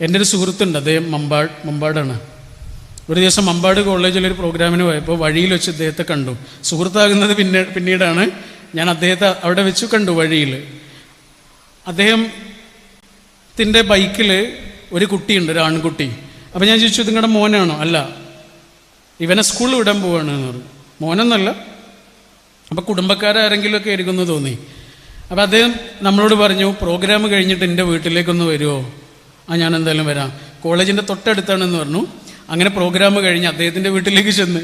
എന്റെ ഒരു സുഹൃത്തുണ്ട് അദ്ദേഹം മമ്പാട് മമ്പാടാണ്. ഒരു ദിവസം മമ്പാട് കോളേജിൽ ഒരു പ്രോഗ്രാമിന് പോയപ്പോൾ വഴിയിൽ വെച്ച് അദ്ദേഹത്തെ കണ്ടു. സുഹൃത്താകുന്നത് പിന്നെ പിന്നീടാണ് ഞാൻ അദ്ദേഹത്തെ അവിടെ വെച്ച് കണ്ടു വഴിയിൽ. അദ്ദേഹത്തിന്റെ ബൈക്കിൽ ഒരു കുട്ടിയുണ്ട് ഒരു ആൺകുട്ടി. അപ്പം ഞാൻ ചോദിച്ചു "ഇത് നിങ്ങളുടെ മോനാണോ? അല്ല. ഇവനെ സ്കൂളിൽ വിടാൻ പോവാണ് എന്ന് പറഞ്ഞു. മോനൊന്നല്ല. അപ്പം കുടുംബക്കാരാരെങ്കിലുമൊക്കെ ആയിരിക്കുമെന്ന് തോന്നി. അപ്പം അദ്ദേഹം നമ്മളോട് പറഞ്ഞു പ്രോഗ്രാം കഴിഞ്ഞിട്ട് എന്റെ വീട്ടിലേക്കൊന്ന് വരുമോ? ആ ഞാൻ എന്തായാലും വരാം. കോളേജിന്റെ തൊട്ടടുത്താണെന്ന് പറഞ്ഞു. അങ്ങനെ പ്രോഗ്രാം കഴിഞ്ഞ് അദ്ദേഹത്തിന്റെ വീട്ടിലേക്ക് ചെന്ന്.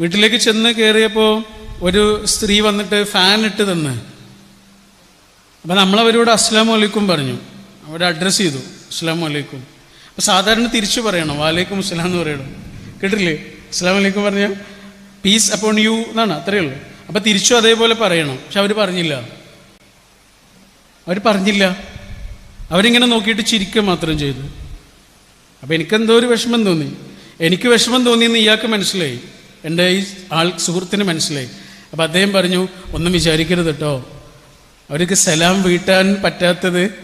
വീട്ടിലേക്ക് ചെന്ന് കയറിയപ്പോൾ ഒരു സ്ത്രീ വന്നിട്ട് ഫാൻ ഇട്ട് തന്ന്. അപ്പം നമ്മളവരോട് അസ്ലാം വലൈക്കും പറഞ്ഞു. അവരെ അഡ്രസ്സ് ചെയ്തു. അസ്ലാം വലൈക്കും അപ്പം സാധാരണ തിരിച്ചു പറയണം. വാലൈക്കും അസ്ലാം എന്ന് പറയണം. കേട്ടില്ലേ അസ്ലാം വലൈക്കും പറഞ്ഞാൽ പീസ് അപ്പോൺ യു എന്നാണ്. അത്രയേ ഉള്ളൂ. അപ്പം തിരിച്ചു അതേപോലെ പറയണം. പക്ഷെ അവർ പറഞ്ഞില്ല. അവർ പറഞ്ഞില്ല. അവരിങ്ങനെ നോക്കിയിട്ട് ചിരിക്കുക മാത്രം ചെയ്തു. അപ്പോൾ എനിക്കെന്തോ ഒരു വിഷമം തോന്നി. എനിക്ക് വിഷമം തോന്നിയെന്ന് ഇയാൾക്ക് മനസ്സിലായി. എന്റെ ഈ ആൾ സുഹൃത്തിന് മനസ്സിലായി. അപ്പോൾ അദ്ദേഹം പറഞ്ഞു ഒന്നും വിചാരിക്കരുത് കേട്ടോ അവർക്ക് സലാം വീട്ടാൻ പറ്റാത്തത്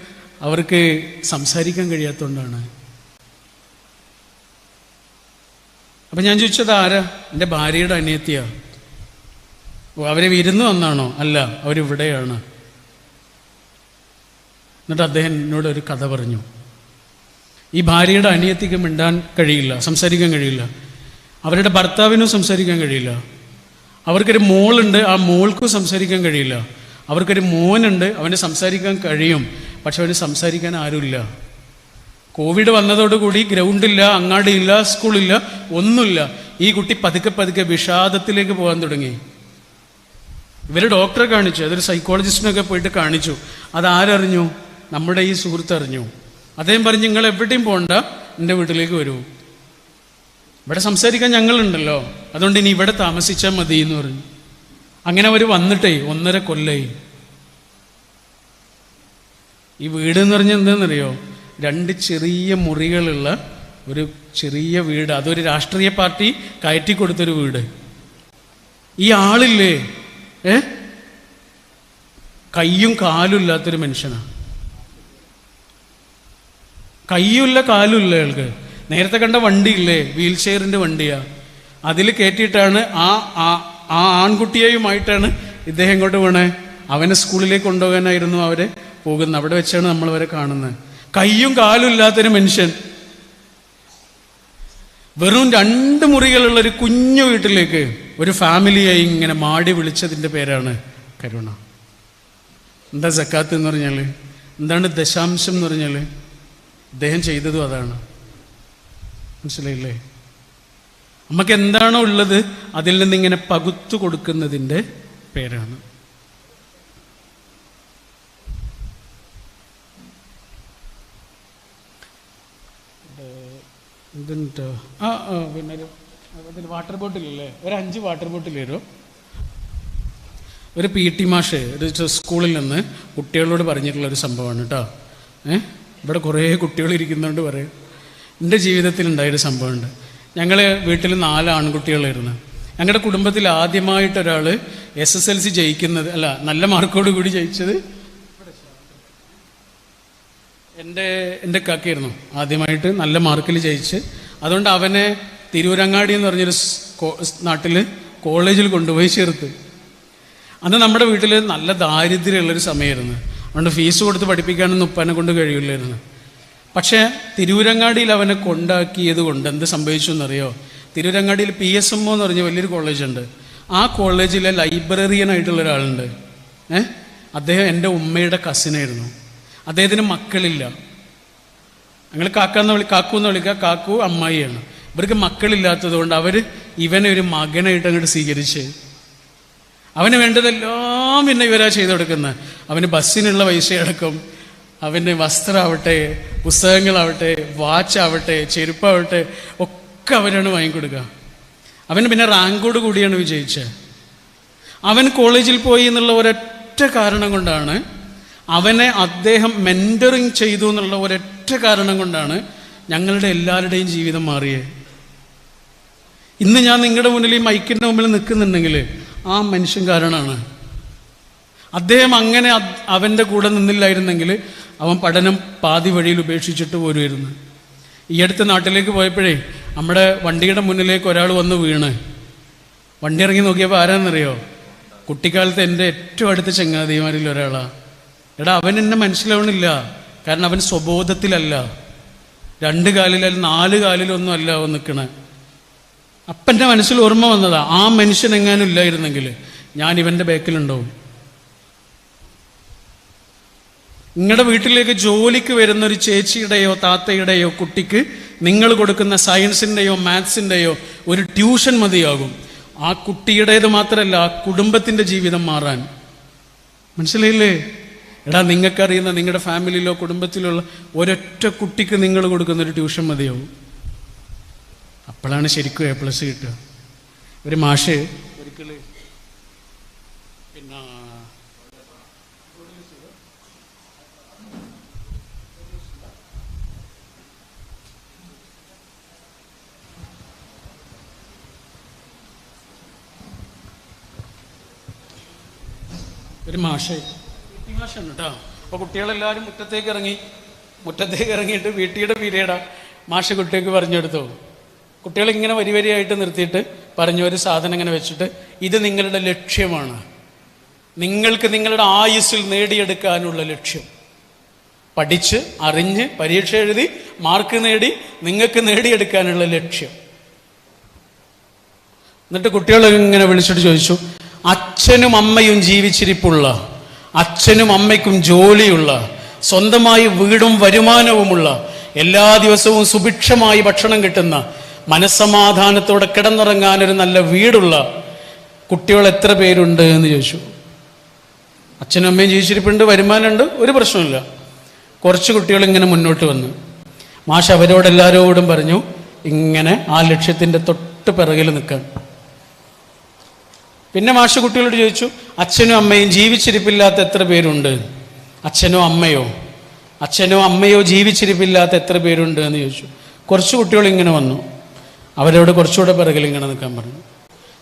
അവർക്ക് സംസാരിക്കാൻ കഴിയാത്തതുകൊണ്ടാണ് അപ്പം ഞാൻ ചോദിച്ചത് ആരാ? എന്റെ ഭാര്യയുടെ അനിയത്തിയാ. അവർ അവരെ വിരുന്ന് വന്നാണോ? അല്ല അവരിവിടെയാണ്. എന്നിട്ട് അദ്ദേഹം എന്നോട് ഒരു കഥ പറഞ്ഞു. ഈ ഭാര്യയുടെ അനിയത്തിക്ക് മിണ്ടാൻ കഴിയില്ല സംസാരിക്കാൻ കഴിയില്ല. അവരുടെ ഭർത്താവിനും സംസാരിക്കാൻ കഴിയില്ല. അവർക്കൊരു മോളുണ്ട് ആ മോൾക്കും സംസാരിക്കാൻ കഴിയില്ല. അവർക്കൊരു മോനുണ്ട് അവന് സംസാരിക്കാൻ കഴിയും പക്ഷെ അവന് സംസാരിക്കാൻ ആരുമില്ല. കോവിഡ് വന്നതോടുകൂടി ഗ്രൗണ്ടില്ല അങ്ങാടിയില്ല സ്കൂളില്ല ഒന്നുമില്ല. ഈ കുട്ടി പതുക്കെ പതുക്കെ വിഷാദത്തിലേക്ക് പോകാൻ തുടങ്ങി. ഇവർ ഡോക്ടറെ കാണിച്ചു അതൊരു സൈക്കോളജിസ്റ്റിനൊക്കെ പോയിട്ട് കാണിച്ചു. അതാരറിഞ്ഞു നമ്മുടെ ഈ സുഹൃത്ത് അറിഞ്ഞു. അദ്ദേഹം പറഞ്ഞു നിങ്ങൾ എവിടെയും പോകണ്ട എന്റെ വീട്ടിലേക്ക് വരൂ. ഇവിടെ സംസാരിക്കാൻ ഞങ്ങളുണ്ടല്ലോ. അതുകൊണ്ട് ഇനി ഇവിടെ താമസിച്ചാൽ മതി എന്ന് പറഞ്ഞു. അങ്ങനെ അവർ വന്നിട്ടേ ഒന്നര കൊല്ലായി. ഈ വീട് എന്ന് പറഞ്ഞാൽ എന്താണെന്നറിയോ? രണ്ട് ചെറിയ മുറികളുള്ള ഒരു ചെറിയ വീട്. അതൊരു രാഷ്ട്രീയ പാർട്ടി കയറ്റി കൊടുത്തൊരു വീട്. ഈ ആളില്ലേ? ഏ? കയ്യും കാലും ഇല്ലാത്തൊരു മനുഷ്യനാണ് കയ്യുമില്ല കാലുമില്ല അയാൾക്ക് നേരത്തെ കണ്ട വണ്ടിയില്ലേ? വീൽ ചെയറിന്റെ വണ്ടിയാ. അതിൽ കയറ്റിയിട്ടാണ് ആ ആ- ആ ആൺകുട്ടിയെയുമായിട്ടാണ് ഇദ്ദേഹം ഇങ്ങോട്ട് വേണേ. അവനെ സ്കൂളിലേക്ക് കൊണ്ടുപോകാനായിരുന്നു അവരെ പോകുന്നത്. അവിടെ വെച്ചാണ് നമ്മൾ അവരെ കാണുന്നത്. കയ്യും കാലും ഇല്ലാത്തൊരു മനുഷ്യൻ. വെറും രണ്ട് മുറികളുള്ള ഒരു കുഞ്ഞു വീട്ടിലേക്ക് ഒരു ഫാമിലിയായി ഇങ്ങനെ മാടി വിളിച്ചതിന്റെ പേരാണ് കരുണ. എന്താ സക്കാത്ത് എന്ന് പറഞ്ഞാൽ എന്താണ് ദശാംശം എന്ന് പറഞ്ഞാൽ അദ്ദേഹം ചെയ്തതും അതാണ്. മനസ്സിലായില്ലേ? നമുക്ക് എന്താണോ ഉള്ളത് അതിൽ നിന്ന് ഇങ്ങനെ പകുത്തു കൊടുക്കുന്നതിന്റെ പേരാണ്. ഇതുണ്ട് ആ പിന്നെ ഒരു വാട്ടർ ബോട്ടിലല്ലേ ഒരു അഞ്ച് വാട്ടർ ബോട്ടിൽ വരും ഒരു പി ടി മാഷ് ഒരു സ്കൂളിൽ നിന്ന് കുട്ടികളോട് പറഞ്ഞിട്ടുള്ള ഒരു സംഭവമാണ് കേട്ടോ ഏ? ഇവിടെ കുറേ കുട്ടികൾ ഇരിക്കുന്നതുകൊണ്ട് പറയും. എന്റെ ജീവിതത്തിൽ ഉണ്ടായൊരു സംഭവമുണ്ട്. ഞങ്ങൾ വീട്ടിൽ നാല് ആൺകുട്ടികളായിരുന്നു. ഞങ്ങളുടെ കുടുംബത്തിൽ ആദ്യമായിട്ട് ഒരാൾ എസ് എസ് എൽ സി ജയിക്കുന്നത് അല്ല നല്ല മാർക്കോട് കൂടി ജയിച്ചത് എന്റെ എന്റെ കാക്കയായിരുന്നു. ആദ്യമായിട്ട് നല്ല മാർക്കിൽ ജയിച്ച്. അതുകൊണ്ട് അവനെ തിരൂരങ്ങാടി എന്ന് പറഞ്ഞൊരു നാട്ടിൽ കോളേജിൽ കൊണ്ടുപോയി ചേർത്ത്. അന്ന് നമ്മുടെ വീട്ടിൽ നല്ല ദാരിദ്ര്യമുള്ളൊരു സമയമായിരുന്നു. അതുകൊണ്ട് ഫീസ് കൊടുത്ത് പഠിപ്പിക്കാനൊന്നും ഉപ്പാനെ കൊണ്ട് കഴിയില്ലായിരുന്നു. പക്ഷേ തിരൂരങ്ങാടിയിൽ അവനെ കൊണ്ടാക്കിയത് കൊണ്ട് എന്ത് സംഭവിച്ചു എന്നറിയോ? തിരൂരങ്ങാടിയിൽ പി എസ് എം ഒ എന്ന് പറഞ്ഞ വലിയൊരു കോളേജുണ്ട്. ആ കോളേജിലെ ലൈബ്രറിയൻ ആയിട്ടുള്ള ഒരാളുണ്ട്. ഏ? അദ്ദേഹം എന്റെ ഉമ്മയുടെ കസിനായിരുന്നു അദ്ദേഹത്തിന് മക്കളില്ല. ഞങ്ങൾ കാക്കാന്ന് വിളി കാക്കു എന്ന് വിളിക്കുക കാക്കു അമ്മായിയാണ്. ഇവർക്ക് മക്കളില്ലാത്തത് കൊണ്ട് അവർ ഇവനെ ഒരു മകനായിട്ട് അങ്ങോട്ട് സ്വീകരിച്ച്. അവന് വേണ്ടതെല്ലാം പിന്നെ ഇവരാ ചെയ്തു കൊടുക്കുന്നത് അവന് ബസ്സിനുള്ള പൈസ അടക്കം അവന് വസ്ത്രമാവട്ടെ പുസ്തകങ്ങളാവട്ടെ വാച്ചാവട്ടെ ചെരുപ്പാവട്ടെ ഒക്കെ അവരാണ് വാങ്ങിക്കൊടുക്കുക അവന് പിന്നെ റാങ്കോട് കൂടിയാണ് വിജയിച്ചത് അവൻ കോളേജിൽ പോയി എന്നുള്ള ഒരൊറ്റ കാരണം കൊണ്ടാണ് അവനെ അദ്ദേഹം മെന്ററിങ് ചെയ്തു എന്നുള്ള ഒരൊറ്റ കാരണം കൊണ്ടാണ് ഞങ്ങളുടെ എല്ലാവരുടെയും ജീവിതം മാറിയത് ഇന്ന് ഞാൻ നിങ്ങളുടെ മുന്നിൽ ഈ മൈക്കിന്റെ മുമ്പിൽ നിൽക്കുന്നുണ്ടെങ്കിൽ ആ മനുഷ്യൻ കാരണമാണ് അദ്ദേഹം അങ്ങനെ അവന്റെ കൂടെ നിന്നില്ലായിരുന്നെങ്കിൽ അവൻ പഠനം പാതി വഴിയിൽ ഉപേക്ഷിച്ചിട്ട് പോരുമായിരുന്നു. ഈ അടുത്ത നാട്ടിലേക്ക് പോയപ്പോഴേ നമ്മുടെ വണ്ടിയുടെ മുന്നിലേക്ക് ഒരാൾ വന്ന് വീണ്. വണ്ടി ഇറങ്ങി നോക്കിയപ്പോൾ ആരാന്നറിയോ? കുട്ടിക്കാലത്ത് എന്റെ ഏറ്റവും അടുത്ത ചങ്ങാതിമാരിൽ ഒരാളാണ് എടാ അവൻ എന്നെ മനസ്സിലാവണില്ല. കാരണം അവൻ സ്വബോധത്തിലല്ല. രണ്ട് കാലിലല്ല നാല് കാലിലൊന്നും അല്ല അവൻ നിൽക്കണേ അപ്പന്റെ മനസ്സിൽ ഓർമ്മ വന്നതാ ആ മനുഷ്യൻ എങ്ങാനും ഇല്ലായിരുന്നെങ്കിൽ ഞാൻ ഇവന്റെ ബാക്കിലുണ്ടാവും. നിങ്ങളുടെ വീട്ടിലേക്ക് ജോലിക്ക് വരുന്ന ഒരു ചേച്ചിയുടെയോ താത്തയുടെയോ കുട്ടിക്ക് നിങ്ങൾ കൊടുക്കുന്ന സയൻസിന്റെയോ മാത്സിന്റെയോ ഒരു ട്യൂഷൻ മതിയാകും. ആ കുട്ടിയുടേത് മാത്രമല്ല ആ കുടുംബത്തിന്റെ ജീവിതം മാറാൻ. മനസ്സിലായില്ലേ? എടാ നിങ്ങൾക്കറിയുന്ന നിങ്ങളുടെ ഫാമിലിയിലോ കുടുംബത്തിലുള്ള ഒരൊറ്റ കുട്ടിക്ക് നിങ്ങൾ കൊടുക്കുന്ന ഒരു ട്യൂഷൻ മതിയാവും. അപ്പോഴാണ് ശരിക്കും എ പ്ലസ് കിട്ടുക. ഒരു മാഷ് ഒരിക്കൽ പിന്നെ ഒരു മാഷ്. മാഷാണ് കേട്ടോ അപ്പോൾ കുട്ടികളെല്ലാവരും മുറ്റത്തേക്ക് ഇറങ്ങി. മുറ്റത്തേക്ക് ഇറങ്ങിയിട്ട് വീട്ടിയുടെ പീരീഡാ മാഷ് കുട്ടിയൊക്കെ പറഞ്ഞെടുത്തു കുട്ടികൾ ഇങ്ങനെ വരി വരിയായിട്ട് നിർത്തിയിട്ട് പറഞ്ഞു ഒരു സാധനം ഇങ്ങനെ വെച്ചിട്ട് ഇത് നിങ്ങളുടെ ലക്ഷ്യമാണ്. നിങ്ങൾക്ക് നിങ്ങളുടെ ആയുസ്സിൽ നേടിയെടുക്കാനുള്ള ലക്ഷ്യം. പഠിച്ച് അറിഞ്ഞ് പരീക്ഷ എഴുതി മാർക്ക് നേടി നിങ്ങൾക്ക് നേടിയെടുക്കാനുള്ള ലക്ഷ്യം. എന്നിട്ട് കുട്ടികൾ ഇങ്ങനെ വിളിച്ചിട്ട് ചോദിച്ചു അച്ഛനും അമ്മയും ജീവിച്ചിരിപ്പുള്ള അച്ഛനും അമ്മയ്ക്കും ജോലിയുള്ള സ്വന്തമായി വീടും വരുമാനവുമുള്ള എല്ലാ ദിവസവും സുഭിക്ഷമായി ഭക്ഷണം കിട്ടുന്ന മനസ്സമാധാനത്തോടെ കിടന്നുറങ്ങാനൊരു നല്ല വീടുള്ള കുട്ടികൾ എത്ര പേരുണ്ട് എന്ന് ചോദിച്ചു. അച്ഛനും അമ്മയും ജീവിച്ചിരിപ്പുണ്ട് വരുമാനമുണ്ട് ഒരു പ്രശ്നമില്ല കുറച്ച് കുട്ടികൾ ഇങ്ങനെ മുന്നോട്ട് വന്നു. മാഷ് അവരോടെല്ലാവരോടും പറഞ്ഞു ഇങ്ങനെ ആ ലക്ഷ്യത്തിന്റെ തൊട്ട് പിറകിൽ നിൽക്കാൻ പിന്നെ മാഷ് കുട്ടികളോട് ചോദിച്ചു അച്ഛനും അമ്മയും ജീവിച്ചിരിപ്പില്ലാത്ത എത്ര പേരുണ്ട്? അച്ഛനോ അമ്മയോ? അച്ഛനോ അമ്മയോ ജീവിച്ചിരിപ്പില്ലാത്ത എത്ര പേരുണ്ട് എന്ന് ചോദിച്ചു. കുറച്ച് കുട്ടികൾ ഇങ്ങനെ വന്നു. അവരോട് കുറച്ചുകൂടെ പിറകിൽ ഇങ്ങനെ നിൽക്കാൻ പറഞ്ഞു.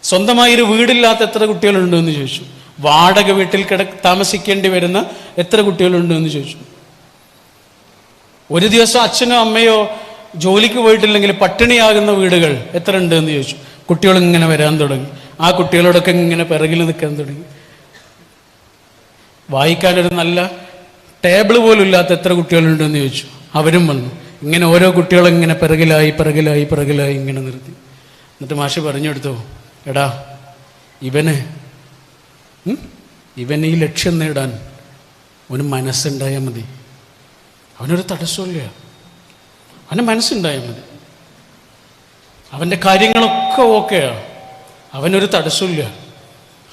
സ്വന്തമായി ഒരു വീടില്ലാത്ത എത്ര കുട്ടികളുണ്ട് എന്ന് ചോദിച്ചു. വാടക വീട്ടിൽ കിട താമസിക്കേണ്ടി വരുന്ന എത്ര കുട്ടികളുണ്ട് എന്ന് ചോദിച്ചു. ഒരു ദിവസം അച്ഛനോ അമ്മയോ ജോലിക്ക് പോയിട്ടില്ലെങ്കിൽ പട്ടിണിയാകുന്ന വീടുകൾ എത്ര ഉണ്ട് എന്ന് ചോദിച്ചു. കുട്ടികൾ ഇങ്ങനെ വരാൻ തുടങ്ങി. ആ കുട്ടികളോടൊക്കെ ഇങ്ങനെ പിറകിൽ നിൽക്കാൻ തുടങ്ങി. വായിക്കാനൊരു നല്ല ടേബിൾ പോലും ഇല്ലാത്ത എത്ര കുട്ടികളുണ്ടെന്ന് ചോദിച്ചു. അവരും വന്നു. ഇങ്ങനെ ഓരോ കുട്ടികളും ഇങ്ങനെ പിറകിലായി പിറകിലായി പിറകിലായി ഇങ്ങനെ നിർത്തി. എന്നിട്ട് മാഷ് പറഞ്ഞെടുത്തു എടാ ഇവന് ഇവന് ഈ ലക്ഷ്യം നേടാൻ അവന് മനസ്സുണ്ടായാൽ മതി. അവനൊരു തടസ്സമില്ല അവന് മനസ്സുണ്ടായാൽ മതി. അവന്റെ കാര്യങ്ങളൊക്കെ ഓക്കെയാ. അവനൊരു തടസ്സമില്ല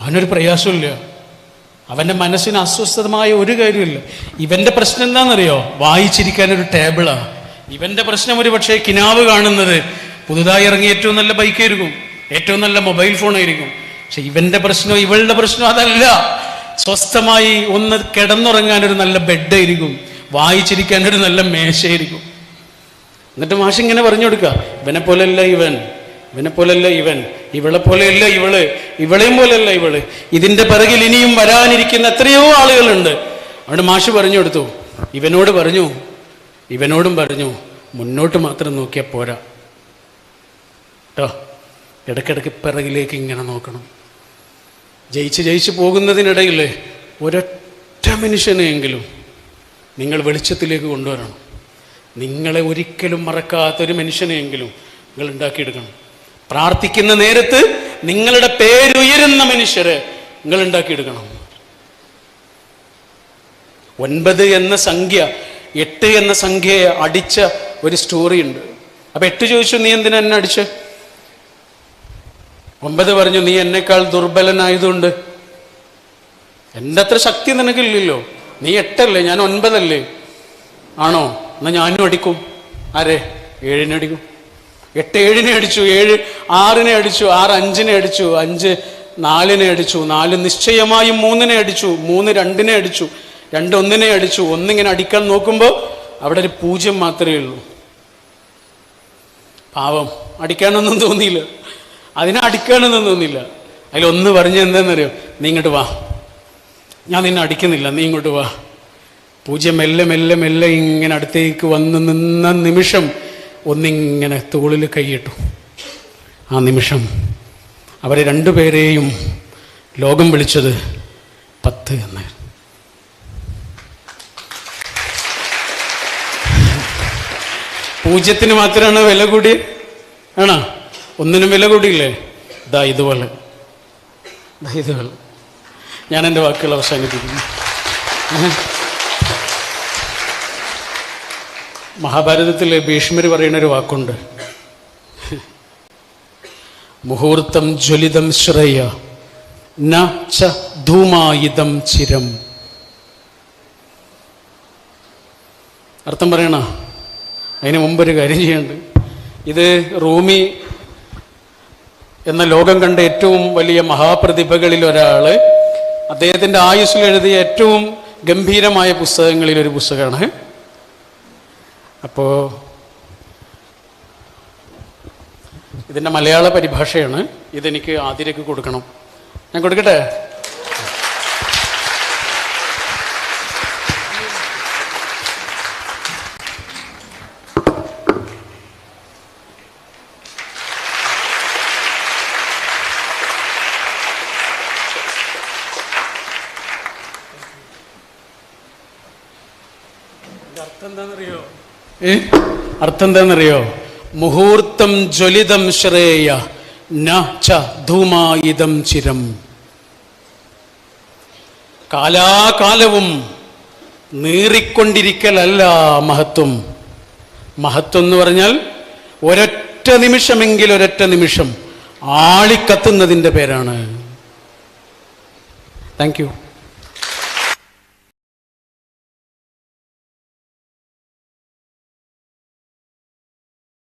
അവനൊരു പ്രയാസമില്ല അവന്റെ മനസ്സിന് അസ്വസ്ഥമായ ഒരു കാര്യമില്ല ഇവന്റെ പ്രശ്നം എന്താണെന്നറിയോ? വായിച്ചിരിക്കാൻ ഒരു ഇവന്റെ പ്രശ്നം ഒരു പക്ഷേ കിനാവ് കാണുന്നത് പുതുതായി ഇറങ്ങിയ ഏറ്റവും നല്ല ബൈക്ക് ബൈക്കായിരിക്കും ഏറ്റവും നല്ല മൊബൈൽ ഫോൺ ആയിരിക്കും. പക്ഷെ ഇവന്റെ പ്രശ്നം ഇവളുടെ പ്രശ്നം അതല്ല. സ്വസ്ഥമായി ഒന്ന് കിടന്നുറങ്ങാൻ ഒരു നല്ല ബെഡ് ബെഡായിരിക്കും വായിച്ചിരിക്കാൻ ഒരു നല്ല മേശയായിരിക്കും എന്നിട്ട് മാഷ് ഇങ്ങനെ പറഞ്ഞു കൊടുക്കുക ഇവനെ പോലെയല്ല ഇവൻ ഇവനെ പോലെയല്ല ഇവൻ ഇവളെ പോലെയല്ല ഇവൾ ഇവളെയും പോലെയല്ല ഇവൾ. ഇതിന്റെ പിറകിൽ ഇനിയും വരാനിരിക്കുന്ന എത്രയോ ആളുകളുണ്ട്. അവിടെ മാഷ് പറഞ്ഞു കൊടുത്തു. ഇവനോട് പറഞ്ഞു ഇവനോടും പറഞ്ഞു മുന്നോട്ട് മാത്രം നോക്കിയാൽ പോരാ. കേട്ടോ ഇടയ്ക്കിടയ്ക്ക് പിറകിലേക്ക് ഇങ്ങനെ നോക്കണം. ജയിച്ച് ജയിച്ച് പോകുന്നതിനിടയിൽ ഒരൊറ്റ മനുഷ്യനെയെങ്കിലും നിങ്ങൾ വെളിച്ചത്തിലേക്ക് കൊണ്ടുവരണം. നിങ്ങളെ ഒരിക്കലും മറക്കാത്തൊരു മനുഷ്യനെയെങ്കിലും നിങ്ങൾ ഉണ്ടാക്കിയെടുക്കണം. പ്രാർത്ഥിക്കുന്ന നേരത്ത് നിങ്ങളുടെ പേരുയരുന്ന മനുഷ്യരെ നിങ്ങൾ ഉണ്ടാക്കിയെടുക്കണം. ഒൻപത് എന്ന സംഖ്യ എട്ട് എന്ന സംഖ്യയെ അടിച്ച ഒരു സ്റ്റോറി ഉണ്ട്. അപ്പൊ എട്ട് ചോദിച്ചു നീ എന്തിനാ എന്നെ അടിച്ച്? ഒമ്പത് പറഞ്ഞു നീ എന്നെക്കാൾ ദുർബലനായതുകൊണ്ട്. എന്റെ അത്ര ശക്തി നിനക്കില്ലല്ലോ. നീ എട്ടല്ലേ ഞാൻ ഒൻപതല്ലേ. ആണോ? എന്നാ ഞാനും അടിക്കും. ആരെ? ഏഴിനെ അടിക്കും. എട്ട് ഏഴിനെ അടിച്ചു ഏഴ് ആറിനെ അടിച്ചു ആറ് അഞ്ചിനെ അടിച്ചു അഞ്ച് നാലിനെ അടിച്ചു നാല് നിശ്ചയമായും മൂന്നിനെ അടിച്ചു മൂന്ന് രണ്ടിനെ അടിച്ചു രണ്ട് ഒന്നിനെ അടിച്ചു. ഒന്നിങ്ങനെ അടിക്കാൻ നോക്കുമ്പോൾ അവിടെ ഒരു പൂജ്യം മാത്രമേ ഉള്ളൂ. പാവം. അടിക്കാനൊന്നും തോന്നിയില്ല. അതിനെ അടിക്കാനൊന്നും തോന്നിയില്ല. അതിലൊന്ന് പറഞ്ഞ എന്താണെന്നറിയോ നീ ഇങ്ങോട്ട് വാ. ഞാൻ നിന്നെ അടിക്കുന്നില്ല. നീ ഇങ്ങോട്ട് വാ. പൂജ്യം മെല്ലെ മെല്ലെ മെല്ലെ ഇങ്ങനെ അടുത്തേക്ക് വന്ന് നിന്ന നിമിഷം ഒന്നിങ്ങനെ തോളിൽ കൈയിട്ടു. ആ നിമിഷം അവരെ രണ്ടുപേരെയും ലോകം വിളിച്ചത് പത്ത് എന്നായിരുന്നു പൂജ്യത്തിന് മാത്രമാണ് വില കൂടി ആണോ? ഒന്നിനും വില കൂടിയില്ലേ? ദാ ഇതുപോലെ. ഇതുപോലെ. ഞാൻ എന്റെ വാക്കുകൾ അവസാനിപ്പിക്കുന്നു. മഹാഭാരതത്തിലെ ഭീഷ്മർ പറയുന്നൊരു വാക്കുണ്ട്. മുഹൂർത്തം ജ്വലിതം ശ്രേയ ന ധൂമായുധം ചിരം. അർത്ഥം പറയണ? അതിന് മുമ്പൊരു കാര്യം ചെയ്യുന്നുണ്ട് ഇത് റൂമി എന്ന ലോകം കണ്ട ഏറ്റവും വലിയ മഹാപ്രതിഭകളിൽ ഒരാൾ അദ്ദേഹത്തിന്റെ ആയുസ്സിൽ എഴുതിയ ഏറ്റവും ഗംഭീരമായ പുസ്തകങ്ങളിൽ ഒരു പുസ്തകമാണ്. അപ്പോൾ ഇതിന്റെ മലയാള പരിഭാഷയാണ്. ഇതെനിക്ക് ആതിരക്ക് കൊടുക്കണം. ഞാൻ കൊടുക്കട്ടെ? അർത്ഥം എന്താണെന്നറിയോ മുഹൂർത്തം ജ്വലിതം ശ്രേയ ധൂമായുധം ചിരം. കാലാകാലവും നീറിക്കൊണ്ടിരിക്കലല്ല മഹത്വം. മഹത്വം എന്ന് പറഞ്ഞാൽ ഒരൊറ്റ നിമിഷമെങ്കിൽ ഒരൊറ്റ നിമിഷം ആളിക്കത്തുന്നതിന്റെ പേരാണ്. Thank you.